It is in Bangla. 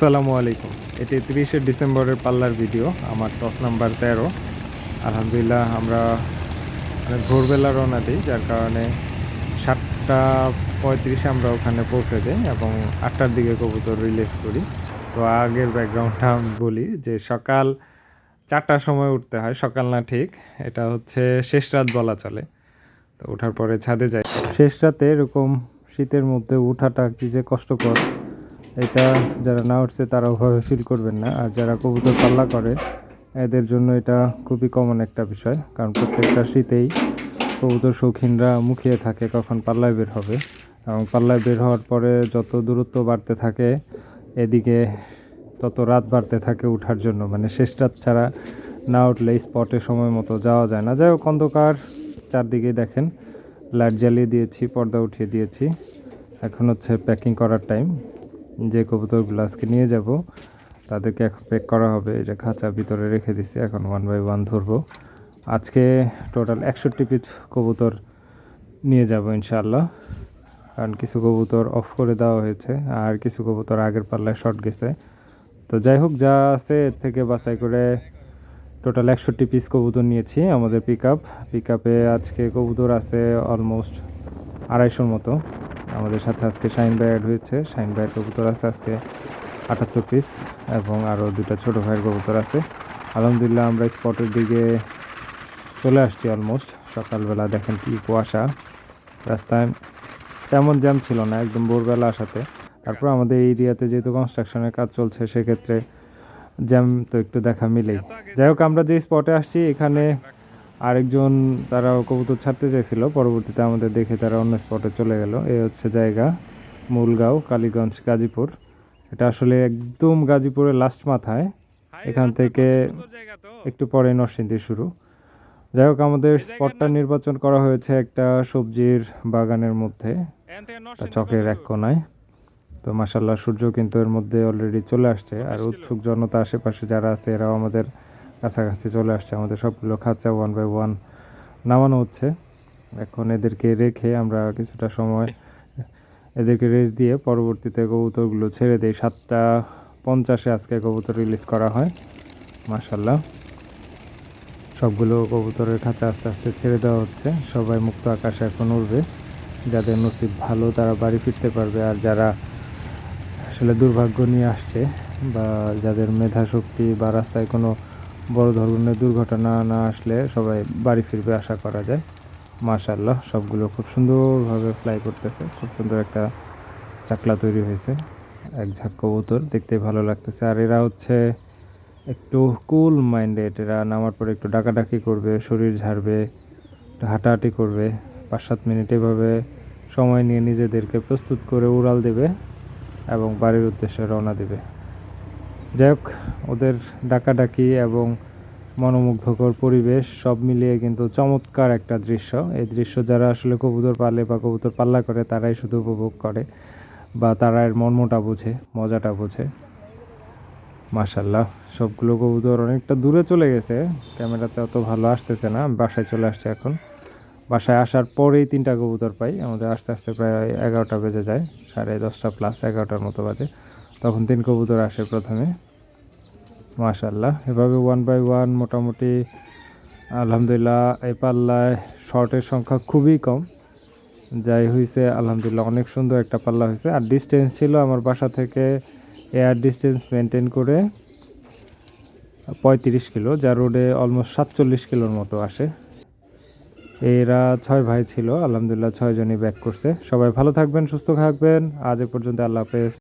আসসালামু আলাইকুম। এটি তিরিশে ডিসেম্বরের পাল্লার ভিডিও, আমার টস নাম্বার তেরো। আলহামদুলিল্লাহ, আমরা মানে ভোরবেলা রওনা দিই, যার কারণে সাতটা পঁয়ত্রিশে আমরা ওখানে পৌঁছে যাই এবং আটটার দিকে কবুতর রিলিজ করি। তো আগের ব্যাকগ্রাউন্ডটা আমি বলি যে সকাল চারটার সময় উঠতে হয়, সকাল না ঠিক, এটা হচ্ছে শেষ রাত বলা চলে। তো ওঠার পরে ছাদে যাই। শেষ রাতে এরকম শীতের মধ্যে উঠাটা কি যে কষ্টকর। এটা যারা না উঠছে তারা ওভাবে ফিল করবেন না। আর যারা কবুতর পাল্লা করে, এদের জন্য এটা খুবই কমন একটা বিষয়। কারণ প্রত্যেকটা শীতেই কবুতর শৌখিনরা মুখিয়ে থাকে, কখন পাল্লায় বের হবে। এবং পাল্লায় বের হওয়ার পরে যত দূরত্ব বাড়তে থাকে, এদিকে তত রাত বাড়তে থাকে উঠার জন্য। মানে শেষ রাত ছাড়া না উঠলে স্পটে সময় মতো যাওয়া যায় না। যাই হোক, অন্ধকার চারদিকে দেখেন। লাইট জ্বালিয়ে দিয়েছি, পর্দা উঠিয়ে দিয়েছি। এখন হচ্ছে প্যাকিং করার টাইম যে কবুতরগুলো আজকে নিয়ে যাব, তাদেরকে এখন প্যাক করা হবে। এটা খাঁচা ভিতরে রেখে দিছি, এখন ওয়ান বাই ওয়ান ধরবো। আজকে টোটাল একষট্টি পিস কবুতর নিয়ে যাব ইনশাল্লাহ কারণ কিছু কবুতর অফ করে দেওয়া হয়েছে, আর কিছু কবুতর আগের পাল্লায় শর্ট গেছে। তো যাই হোক, যা আছে এর থেকে বাছাই করে টোটাল একষট্টি পিস কবুতর নিয়েছি আমাদের পিক আপে আজকে কবুতর আছে অলমোস্ট আড়াইশোর মতো। আমাদের সাথে আজকে শাইন ভাই অ্যাড হয়েছে। শাইন ভাইয়ের কবুতর আছে আজকে আটাত্তর পিস এবং আরও দুটা ছোটো ভাইয়ের কবুতর আছে। আলহামদুলিল্লাহ আমরা স্পটের দিকে চলে আসছি অলমোস্ট সকালবেলা দেখেন কি কুয়াশা। রাস্তায় তেমন জ্যাম ছিল না, একদম ভোরবেলা আসাতে। তারপর আমাদের এরিয়াতে যেহেতু কনস্ট্রাকশনের কাজ চলছে, সেক্ষেত্রে জ্যাম তো একটু দেখা মিলেই। যাই হোক, আমরা যে স্পটে আসছি, এখানে আরেকজন তারা কবুতর ছাড়তে চাইছিল পরবর্তীতে আমাদের দেখে তারা অন্য স্পটে চলে গেল। এই হচ্ছে জায়গা মূলগাঁও কালীগঞ্জ গাজীপুর। এটা আসলে একদম গাজীপুরের লাস্ট মাথায়। এখান থেকে একটু পরে নরসিংদী শুরু। যাই হোক আমাদের স্পটটা নির্বাচন করা হয়েছে একটা সবজির বাগানের মধ্যে। চকের এক কোনায়। তো মাসাল্লাহ সূর্য কিন্তু এর মধ্যে অলরেডি চলে আসছে। আর উৎসুক জনতা আশেপাশে যারা আছে এরাও আমাদের কাছাকাছি চলে আসছে আমাদের সবগুলো খাঁচা ওয়ান বাই ওয়ান নামানো হচ্ছে। এখন এদেরকে রেখে আমরা কিছুটা সময় এদেরকে রেস্ট দিয়ে পরবর্তীতে কবুতরগুলো ছেড়ে দিই। সাতটা পঞ্চাশে আজকে কবুতর রিলিজ করা হয় মাসাল্লাহ সবগুলো কবুতরের খাঁচা আস্তে আস্তে ছেড়ে দেওয়া হচ্ছে। সবাই মুক্ত আকাশে এখন উঠবে যাদের নসিব ভালো তারা বাড়ি ফিরতে পারবে। আর যারা আসলে দুর্ভাগ্য নিয়ে আসছে বা যাদের মেধা শক্তি বা রাস্তায় কোনো বড় ধরনের দুর্ঘটনা না আসলে সবাই বাড়ি ফিরবে আশা করা যায়। মাশাল্লাহ সবগুলো খুব সুন্দরভাবে ফ্লাই করতেছে। খুব সুন্দর একটা চাকলা তৈরি হয়েছে। এক ঝাঁক কবুতর দেখতে ভালো লাগতেছে। আর এরা হচ্ছে একটু কুল মাইন্ডেড এরা নামার পরে একটু ডাকাডাকি করবে, শরীর ঝাড়বে হাঁটাহাঁটি করবে পাঁচ সাত মিনিট এভাবে সময় নিয়ে নিজেদেরকে প্রস্তুত করে উড়াল দেবে এবং বাড়ির উদ্দেশ্যে রওনা দেবে। যাই হোক, ওদের ডাকাডাকি এবং মনোমুগ্ধকর পরিবেশ সব মিলিয়ে কিন্তু চমৎকার একটা দৃশ্য। এই দৃশ্য যারা আসলে কবুতর পালে বা কবুতর পাল্লা করে, তারাই শুধু উপভোগ করে বা তারা এর মর্মটা বোঝে, মজাটা বোঝে। মাশাল্লাহ সবগুলো কবুতর অনেকটা দূরে চলে গেছে। ক্যামেরাতে অত ভালো আসতেছে না, বাসায় চলে আসছে এখন। বাসায় আসার পরেই তিনটা কবুতর পাই, আমাদের আস্তে আস্তে প্রায় এগারোটা বেজে যায়, সাড়ে দশটা প্লাস এগারোটার মতো বাজে। তখন তিন কবুতর আসে প্রথমে। মাশাল্লাহ এভাবে ওয়ান বাই ওয়ান মোটামুটি, আলহামদুলিল্লাহ, এই পাল্লায় শর্টের সংখ্যা খুবই কম। যাই হয়েছে আলহামদুলিল্লাহ অনেক সুন্দর একটা পাল্লা হয়েছে আর ডিস্টেন্স ছিল আমার বাসা থেকে এয়ার ডিস্টেন্স মেনটেন করে পঁয়ত্রিশ কিলো যা রোডে অলমোস্ট সাতচল্লিশ কিলোর মতো আসে। এরা ছয় ভাই ছিল, আলহামদুলিল্লাহ ছয়জনই ব্যাক করছে। সবাই ভালো থাকবেন, সুস্থ থাকবেন। আজ এ পর্যন্ত আল্লাহ হাফেজ।